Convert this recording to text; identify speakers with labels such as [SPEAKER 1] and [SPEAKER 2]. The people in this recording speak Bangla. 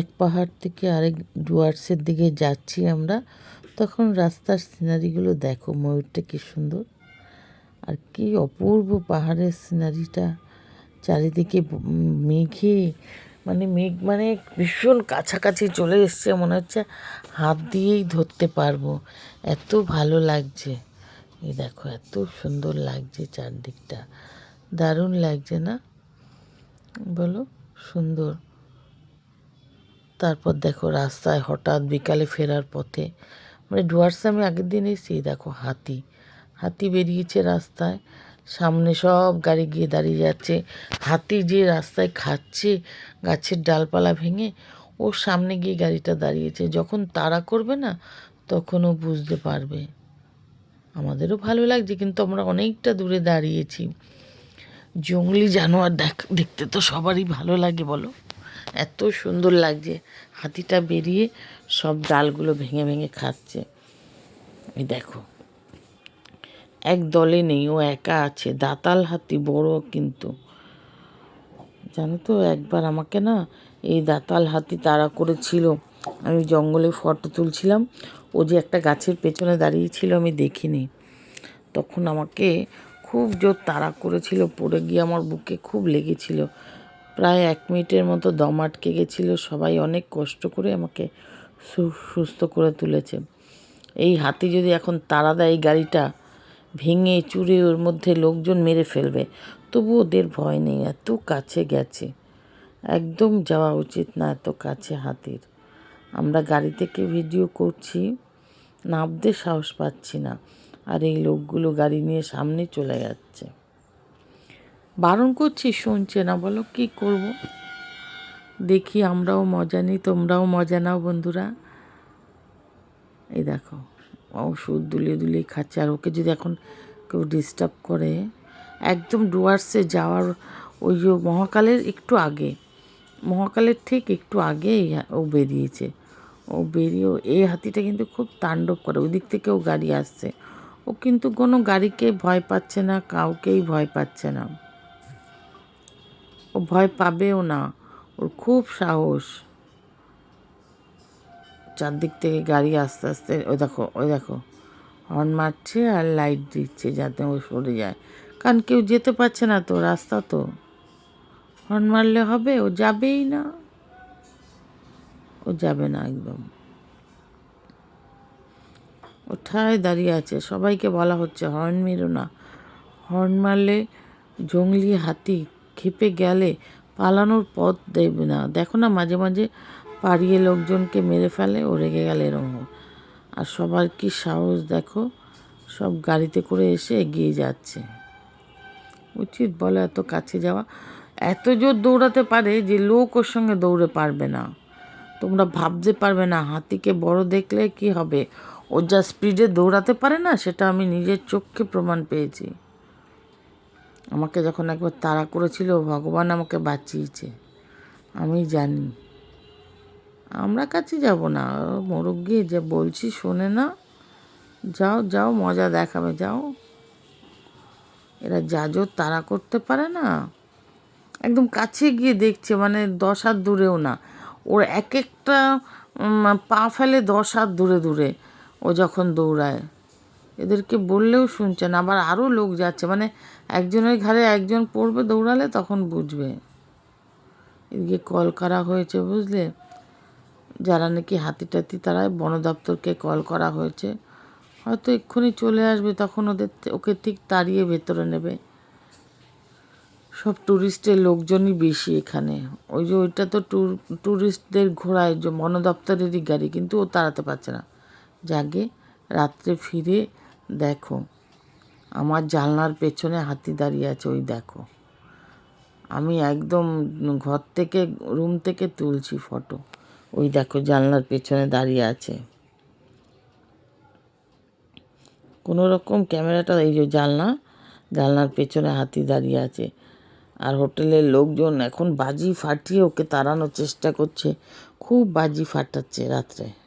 [SPEAKER 1] এক পাহাড় থেকে আরেক ডুয়ার্সের দিকে যাচ্ছি আমরা, তখন রাস্তার সিনারিগুলো দেখো, ময়ূরটা কি সুন্দর। আর কি অপূর্ব পাহাড়ের সিনারিটা চারিদিকে মেঘে মানে মেঘ মানে ভীষণ কাছাকাছি চলে এসছে, মনে হচ্ছে হাত দিয়েই ধরতে পারব। এত ভালো লাগছে। এই দেখো, এত সুন্দর লাগছে চারদিকটা। দারুণ লাগছে না? বলো, সুন্দর। তারপর দেখো রাস্তায় হঠাৎ বিকালে ফেরার পথে মানে ডুয়ার্সে আমি আগের দিন এসেছি দেখো হাতি হাতি বেরিয়েছে রাস্তায়, সামনে সব গাড়ি গিয়ে দাঁড়িয়ে যাচ্ছে, হাতি যে রাস্তায় খাচ্ছে গাছের ডালপালা ভেঙে ওর সামনে গিয়ে গাড়িটা দাঁড়িয়েছে, যখন তাড়া করবে না তখন ও বুঝতে পারবে। আমাদেরও ভালো লাগছে, কিন্তু আমরা অনেকটা দূরে দাঁড়িয়েছি। জঙ্গলি জানোয়ার দেখ, দেখতে তো সবারই ভালো লাগে বলো। এত সুন্দর লাগছে। হাতিটা বেরিয়ে সব ডালগুলো ভেঙে ভেঙে খাচ্ছে। এই দেখো। এক দলে নেই, ও একা আছে। দাতাল হাতি, বড় কিন্তু। জানো তো, একবার আমাকে না এই দাতাল হাতি তাড়া করেছিল। আমি জঙ্গলে ফটো তুলছিলাম। ও যে একটা গাছের পেছনে দাঁড়িয়েছিল আমি দেখিনি। তখন আমাকে খুব জোর তাড়া করেছিল। পড়ে গিয়ে আমার বুকে খুব লেগেছিল। প্রায় এক মিনিটের মতো দম আটকে গেছিল। সবাই অনেক কষ্ট করে আমাকে সুস্থ করে তুলেছে। এই হাতি যদি এখন তাড়া দেয় গাড়িটা ভেঙে চুরে ওর মধ্যে লোকজন মেরে ফেলবে, তবু ওদের ভয় নেই। এত কাছে গেছে। একদম যাওয়া উচিত না এত কাছে হাতির। আমরা গাড়ি থেকে ভিডিও করছি নামতে সাহস পাচ্ছি না। আর এই লোকগুলো গাড়ি নিয়ে সামনে চলে যাচ্ছে। বারণ করছি, শুনছে না, বলো কি করব? দেখি আমরাও মজা নিই, তোমরাও মজা নাও বন্ধুরা। এই দেখো, ওষুধ দুলিয়ে দুলিয়ে খাচ্ছে, আর ওকে যদি এখন কেউ ডিস্টার্ব করে, একদম ডুয়ার্সে যাওয়ার ওই মহাকালের একটু আগে, মহাকালের ঠিক একটু আগে ও বেরিয়েছে। ও বেরিয়ে, এই হাতিটা কিন্তু খুব তাণ্ডব করে ওই দিক থেকেও গাড়ি আসছে। ও কিন্তু কোনো গাড়িকে ভয় পাচ্ছে না, কাউকেই ভয় পাচ্ছে না। ও ভয় পাবেও না। ওর খুব সাহস। চারদিক থেকে গাড়ি আস্তে আস্তে, ওই দেখো ওই দেখো। হর্ন মারছে আর লাইট দিচ্ছে যাতে ও সরে যায়। কারণ কেউ যেতে পারছে না তো, রাস্তা তো। হর্ন মারলে হবে, ও যাবেই না। ও যাবে না একদম। ও ঠায় দাঁড়িয়ে আছে। সবাইকে বলা হচ্ছে, হর্ন মেরো না। হর্ন মারলে জঙ্গলি হাতি খেপে গেলে পালানোর পথ দেবে না। দেখো না, মাঝে মাঝে পাড়িয়ে লোকজনকে মেরে ফেলে, ও রেগে গেলে এরকম হয়। আর সবার কি সাহস দেখো, সব গাড়িতে করে এসে এগিয়ে যাচ্ছে। উচিত বলো এত কাছে যাওয়া। এত জোর দৌড়াতে পারে যে লোক ওর সঙ্গে দৌড়ে পারবে না। তোমরা ভাবতে পারবে না, হাতিকে বড় দেখলে কি হবে? ও যা স্পিডে দৌড়াতে পারে না, সেটা আমি নিজের চোখে প্রমাণ পেয়েছি। আমাকে যখন একবার তাড়া করেছিল, ভগবান আমাকে বাঁচিয়েছে। আমি জানি। আমরা কাছে যাব না। মোরগ গিয়ে যে বলছি, শোনে না। যাও যাও, মজা দেখাবে, যাও। এরা যা জোর তাড়া করতে পারে না। একদম কাছে গিয়ে দেখছে মানে দশ হাত দূরেও না। ওর এক একটা পা ফেলে দশ হাত দূরে দূরে। ও যখন দৌড়ায়। এদেরকে বললেও শুনছে না, আবার আরও লোক যাচ্ছে। মানে একজনের ঘাড়ে একজন পড়বে দৌড়ালে তখন বুঝবে। এদিকে কল করা হয়েছে, বুঝলে? যারা নাকি হাতি টাতি, তারাই বন দপ্তরকে কল করা হয়েছে। হয়তো এক্ষুনি চলে আসবে, তখন ওদের ওকে ঠিক তাড়িয়ে ভেতরে নেবে। সব ট্যুরিস্টের লোকজনই বেশি এখানে। ওই যে ওইটা তো ট্যুর ট্যুরিস্টদের ঘোরায় যে বন দপ্তরেরই গাড়ি, কিন্তু ও তাড়াতে পারছে না। জাগে রাত্রে ফিরে দেখো, আমার জানলার পেছনে হাতি দাঁড়িয়ে আছে, ওই দেখো। আমি একদম ঘর থেকে, রুম থেকে তুলছি ফটো। ওই দেখো, জানলার পেছনে দাঁড়িয়ে আছে। কোনো রকম ক্যামেরাটা, এই যে জানলা, জানলার পেছনে হাতি দাঁড়িয়ে আছে। আর হোটেলের লোকজন এখন বাজি ফাটিয়ে ওকে তাড়ানোর চেষ্টা করছে। খুব বাজি ফাটাচ্ছে রাত্রে।